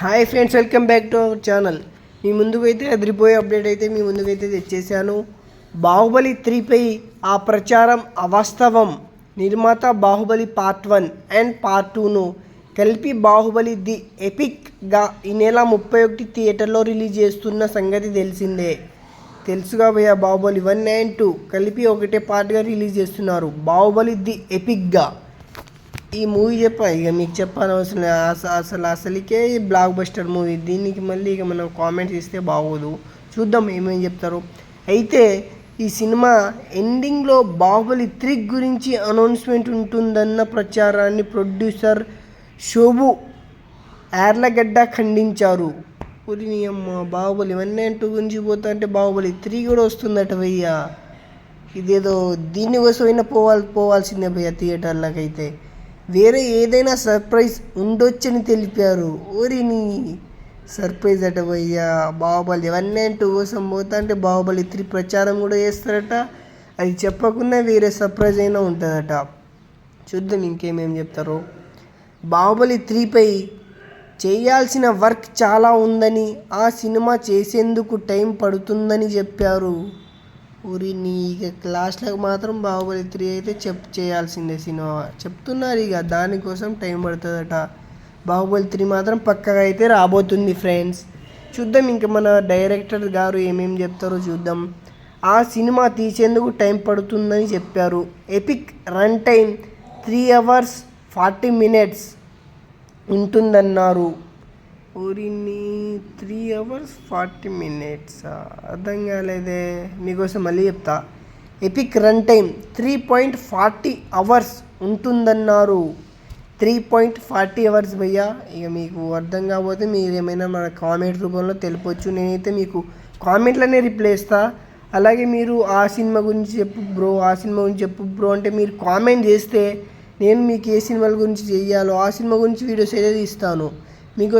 Hi friends welcome back to our channel. మీ ముందుకైతే అదిరిపోయే update అయితే మీ ముందుకైతే తెచ్చేసాను బాహుబలి త్రీపై ఆ ప్రచారం అవాస్తవం. నిర్మాత Baahubali part one and part టూను కలిపి బాహుబలి ది ఎపిక్గా ఈ నెల ముప్పై ఒకటి థియేటర్లో రిలీజ్ చేస్తున్న సంగతి తెలిసిందే. తెలుసుగా భయ్య బాహుబలి వన్ అండ్ టూ కలిపి ఒకటే పార్ట్గా రిలీజ్ చేస్తున్నారు. బాహుబలి ది ఎపిక్గా ఈ మూవీ చెప్పా ఇక మీకు చెప్పాను అవసరం అసలు అసలుకే బ్లాక్ బస్టర్ మూవీ దీనికి మళ్ళీ ఇక మనం కామెంట్స్ ఇస్తే బాగోదు. చూద్దాం ఏమేమి చెప్తారు. అయితే ఈ సినిమా ఎండింగ్లో బాహుబలి త్రీ గురించి అనౌన్స్మెంట్ ఉంటుందన్న ప్రచారాన్ని ప్రొడ్యూసర్ శోభు యార్లగడ్డ ఖండించారు. పురిని అమ్మ బాహుబలి వన్ అండ్ టూ గురించి పోతా అంటే బాహుబలి త్రీ కూడా వస్తుందట భయ్యా. ఇదేదో దీనికోసమైనా పోవాలి పోవాల్సిందే భయ్య థియేటర్లకైతే అయితే వేరే ఏదైనా సర్ప్రైజ్ ఉండొచ్చని తెలిపారు. ఓరిని. సర్ప్రైజ్ అట భయ్యా బాహుబలి వన్ అండ్ టూ కోసం పోతా అంటే బాహుబలి త్రీ ప్రచారం కూడా చేస్తారట. అది చెప్పకుండా వేరే సర్ప్రైజ్ అయినా ఉంటుందట. చూద్దాం ఇంకేమేమి చెప్తారో. బాహుబలి త్రీపై చేయాల్సిన వర్క్ చాలా ఉందని ఆ సినిమా చేసేందుకు టైం పడుతుందని చెప్పారు. ఊరి నీ ఇక క్లాస్లకు మాత్రం బాహుబలి త్రీ అయితే చెప్ చేయాల్సిందే సినిమా. చెప్తున్నారు ఇక దానికోసం టైం పడుతుందట. బాహుబలి త్రీ మాత్రం పక్కగా అయితే రాబోతుంది ఫ్రెండ్స్ చూద్దాం ఇంకా మన డైరెక్టర్ గారు ఏమేమి చెప్తారో చూద్దాం. ఆ సినిమా తీసేందుకు టైం పడుతుందని చెప్పారు. Epic run time three hours forty minutes ఉంటుందన్నారు. ఊరిని త్రీ అవర్స్ ఫార్టీ మినిట్స్ అర్థం కాలేదే మీకోసం మళ్ళీ చెప్తా. Epic run time three point forty hours ఉంటుందన్నారు. త్రీ పాయింట్ ఫార్టీ అవర్స్ భయ్యా ఇక మీకు అర్థం కాకపోతే మీరు ఏమైనా మన కామెంట్ రూపంలో తెలిపొచ్చు. నేనైతే మీకు కామెంట్లోనే రిప్లై ఇస్తా అలాగే మీరు ఆ సినిమా గురించి చెప్పు బ్రో ఆ సినిమా గురించి చెప్పు బ్రో అంటే మీరు కామెంట్ చేస్తే నేను మీకు ఏ సినిమాల గురించి చెయ్యాలో ఆ సినిమా గురించి వీడియోస్ ఏదైతే ఇస్తాను మీకు